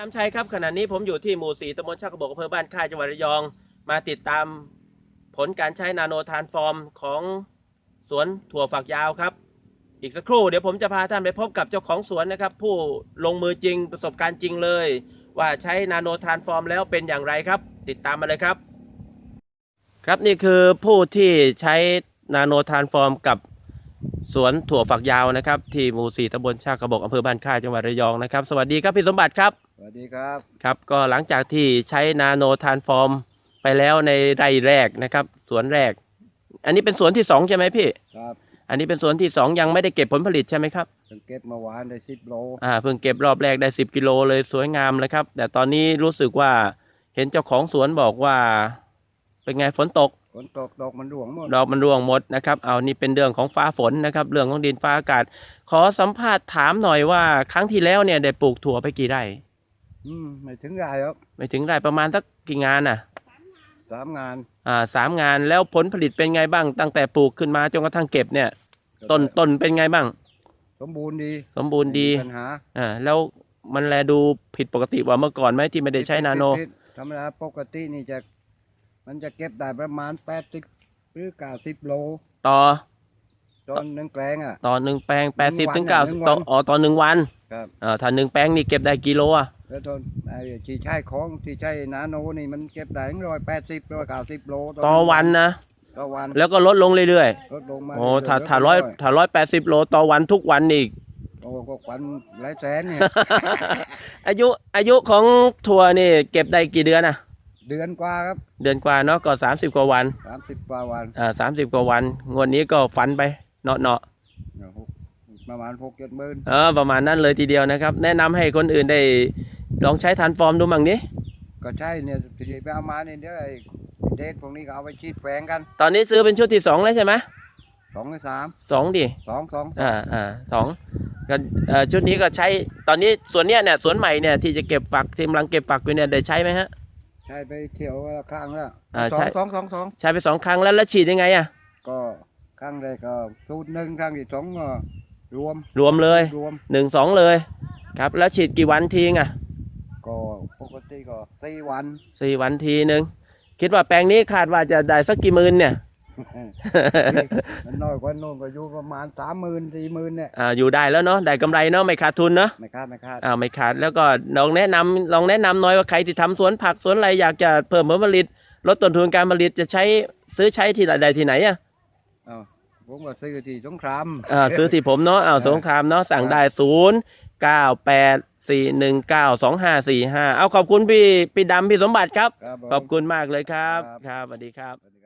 ถามชัยครับขณะนี้ผมอยู่ที่หมู่สี่ตำบลชากระบอกอำเภอบ้านค่ายจังหวัดระยอง มาติดตามผลการใช้นาโนทานฟอร์มของสวนถั่วฝักยาวครับ อีกสักครู่เดี๋ยวผมจะพาท่านไปพบกับเจ้าของสวนนะครับ ผู้ลงมือจริงประสบการณ์จริงเลย ว่าใช้นาโนทานฟอร์มแล้วเป็นอย่างไรครับ ติดตามมาเลยครับ ครับนี่คือผู้ที่ใช้นาโนทานฟอร์มกับ สวนถั่วฝักยาวนะครับที่หมู่สี่ตำบลชากระบอกอำเภอบ้านค่ายจังหวัดระยองนะครับ สวัสดีครับพี่สมบัติครับสวัสดีครับครับ ก็หลังจากที่ใช้นาโนทานฟอร์มไปแล้วในไร่แรกนะครับ สวนแรก อันนี้เป็นสวนที่สองใช่ไหมพี่ ครับ อันนี้เป็นสวนที่สองยังไม่ได้เก็บผลผลิตใช่ไหมครับเพิ่งเก็บเมื่อวานได้สิบโลอ่าเพิ่งเก็บรอบแรกได้ 10กิโลเลยสวยงามเลยครับ แต่ตอนนี้รู้สึกว่าเห็นเจ้าของสวนบอกว่า เป็นไงฝนตกฝ นตกดอกมันร่วงหมดดอกมันร่วงหมดนะครับ เอานี่เป็นเรื่องของฟ้าฝนนะครับ เรื่องของดินฟ้าอากาศ ขอสัมภาษณ์ถามหน่อยว่า ครั้งที่แล้วเนี่ยได้ปลูกถั่วไปกี่ไร่อืมไม่ถึงไรครับไม่ถึงไร่ประมาณสักกี่งานน่ะสามงานอ่าสามงานแล้วผลผลิตเป็นไงบ้าง ตั้งแต่ปลูกขึ้นมาจนกระทั่งเก็บเนี่ย ต้นต้นเป็นไงบ้าง สมบูรณ์ดีสมบูรณ์ดีไม่มีปัญหาอ่าแล้วมันแลดูผิดปกติกว่าเมื่อก่อนไหมที่ไม่ได้ใช้นาโนผิดๆธรรมดาปกตินี่จะ มันจะเก็บได้ประมาณแปดสิบหรือเก้าสิบโลต่อตอนหนึ่งแปลงอะ ต่อหนึ่งแปลงหนึ่แปดสิบงวันถึงน่ะเก้าหนึ่สิบงต่อวันอ๋อต่อหนึ่งวันครับอ่าถ้าหนึ่งแปลงนี่เก็บได้กิโลอะแล้วตอนไอ้ที่ใช้ของที่ใช้นาโนนี่มันเก็บได้ถึงร้อยแปดสิบร้อยเก้าสิบโลต่อวันนะต่อวันแล้วก็ลดลงเรื่อยลดลงมาๆโอ้เรื่ยๆถ้าลดถ้าลงร้อยหน่ถ้าร้อยแปดสิบโลต่อวันทุกวันอีกโอ้ก็ควันหลายแสนเนี่ยอายุอายุของถั่วนี่เก็บได้กี่เดือนอะ เดือนกว่าครับเดือนกว่าเนาะก็สามสิบกว่าวันสามสิบกว่าวันอ่าสามสิบกว่าวันงวดนี้ก็ฝันไปเนาะเนาะเนี่ยหกประมาณหกเจ็ดหมื่นเออประมาณนั้นเลยทีเดียวนะครับ แนะนำให้คนอื่นได้ลองใช้ทานฟอร์มดูมั่งนี้ ก็ใช่เนี่ยที่ไปเอามาเนี่ยเดี๋ยวไอ้เดทพวกนี้ก็เอาไปชีดแฝงกันตอนนี้ซื้อเป็นชุดที่สองแล้วใช่ไหมสองหรือสามสองดิ สองสองอ่าอ่าสองก็เอ่อชุดนี้ก็ใช้ตอนนี้ส่วนเนี้ยเนี่ยสวนใหม่เนี่ยที่จะเก็บฝักที่กำลังเก็บฝักอยู่เนี่ยได้ใช้ไหมฮะ ใช่ไปเที่ยวละครั้งแล้วอ่าสอใช่ งสองสองสองใช้ไปสองครั้งแล้วแล้วฉีดยังไงอะ ก็ครั้งแรกก็สูตรหนึ่งครั้งที่สองก็รวมรวมเลยรวมหนึ่งสองเลยครับแล้วฉีดกี่วันทีอะก็ปกติก็สี่วันสี่วันทีหนึ่งคิดว่าแปลงนี้คาดว่าจะได้สักกี่หมื่นเนี่ย มันน้อยกว่าโน่นก็อยู่ประมาณสามหมื่นสี่หมื่นเนี่ยอ่าอยู่ได้แล้วเนาะได้กำไรเนาะไม่ขาดทุนเนาะไม่คาดไม่คาดอ่าไม่ขาดแล้วก็ลองแนะนำลองแนะนำหน่อยว่าใครที่ทำสวนผักสวนอะไรอยากจะเพิ่มผลผลิต ลดต้นทุนการผลิตจะใช้ซื้อใช้ที่ใดที่ไหนอะอ้าวผมก็ซื้อที่สงคราม อ่าซื้อที่ผมเนาะอ้าวสงครามเนาะสั่งได้ศูนย์เก้าแปดสี่หนึ่งเก้าสองห้าสี่ห้าเอาขอบคุณพี่พี่ดำพี่สมบัติครับ ครับผม ขอบคุณมากเลยครับ ครับครับสวัสดีครับสวัสดี